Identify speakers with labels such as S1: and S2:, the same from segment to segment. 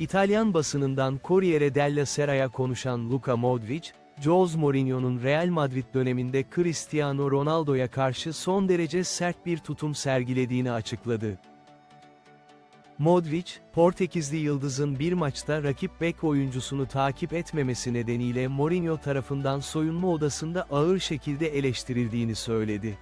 S1: İtalyan basınından Corriere della Sera'ya konuşan Luka Modric, Jose Mourinho'nun Real Madrid döneminde Cristiano Ronaldo'ya karşı son derece sert bir tutum sergilediğini açıkladı. Modric, Portekizli yıldızın bir maçta rakip bek oyuncusunu takip etmemesi nedeniyle Mourinho tarafından soyunma odasında ağır şekilde eleştirildiğini söyledi.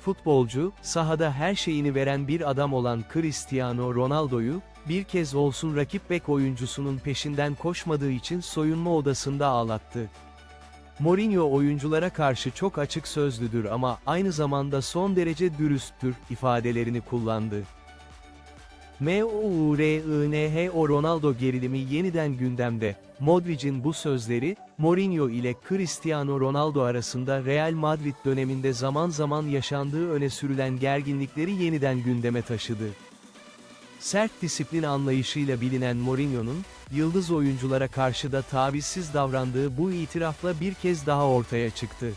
S1: Futbolcu, sahada her şeyini veren bir adam olan Cristiano Ronaldo'yu, bir kez olsun rakip bek oyuncusunun peşinden koşmadığı için soyunma odasında ağlattı. Mourinho oyunculara karşı çok açık sözlüdür ama aynı zamanda son derece dürüsttür ifadelerini kullandı. M-O-U-R-I-N-H-O Ronaldo gerilimi yeniden gündemde. Modric'in bu sözleri, Mourinho ile Cristiano Ronaldo arasında Real Madrid döneminde zaman zaman yaşandığı öne sürülen gerginlikleri yeniden gündeme taşıdı. Sert disiplin anlayışıyla bilinen Mourinho'nun, yıldız oyunculara karşı da tavizsiz davrandığı bu itirafla bir kez daha ortaya çıktı.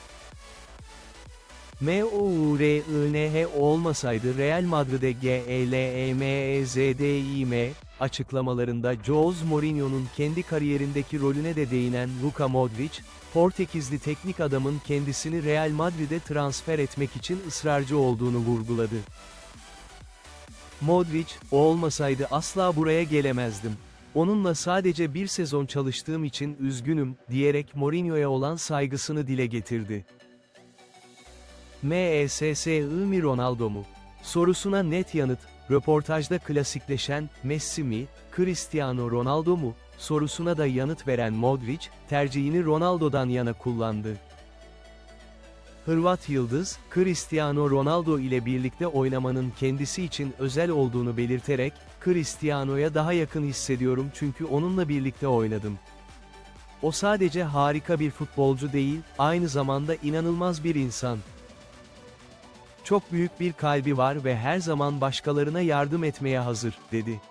S1: M-O-U-R-I-N-H olmasaydı Real Madrid'e G-E-L-E-M-E-Z-D-İ-M, açıklamalarında Jose Mourinho'nun kendi kariyerindeki rolüne de değinen Luka Modric, Portekizli teknik adamın kendisini Real Madrid'e transfer etmek için ısrarcı olduğunu vurguladı. Modric, o olmasaydı asla buraya gelemezdim. Onunla sadece bir sezon çalıştığım için üzgünüm, diyerek Mourinho'ya olan saygısını dile getirdi. M.E.S.S.I. mi Ronaldo mu? Sorusuna net yanıt, röportajda klasikleşen, Messi mi, Cristiano Ronaldo mu? Sorusuna da yanıt veren Modric, tercihini Ronaldo'dan yana kullandı. Hırvat yıldız, Cristiano Ronaldo ile birlikte oynamanın kendisi için özel olduğunu belirterek, Cristiano'ya daha yakın hissediyorum çünkü onunla birlikte oynadım. O sadece harika bir futbolcu değil, aynı zamanda inanılmaz bir insan. Çok büyük bir kalbi var ve her zaman başkalarına yardım etmeye hazır, dedi.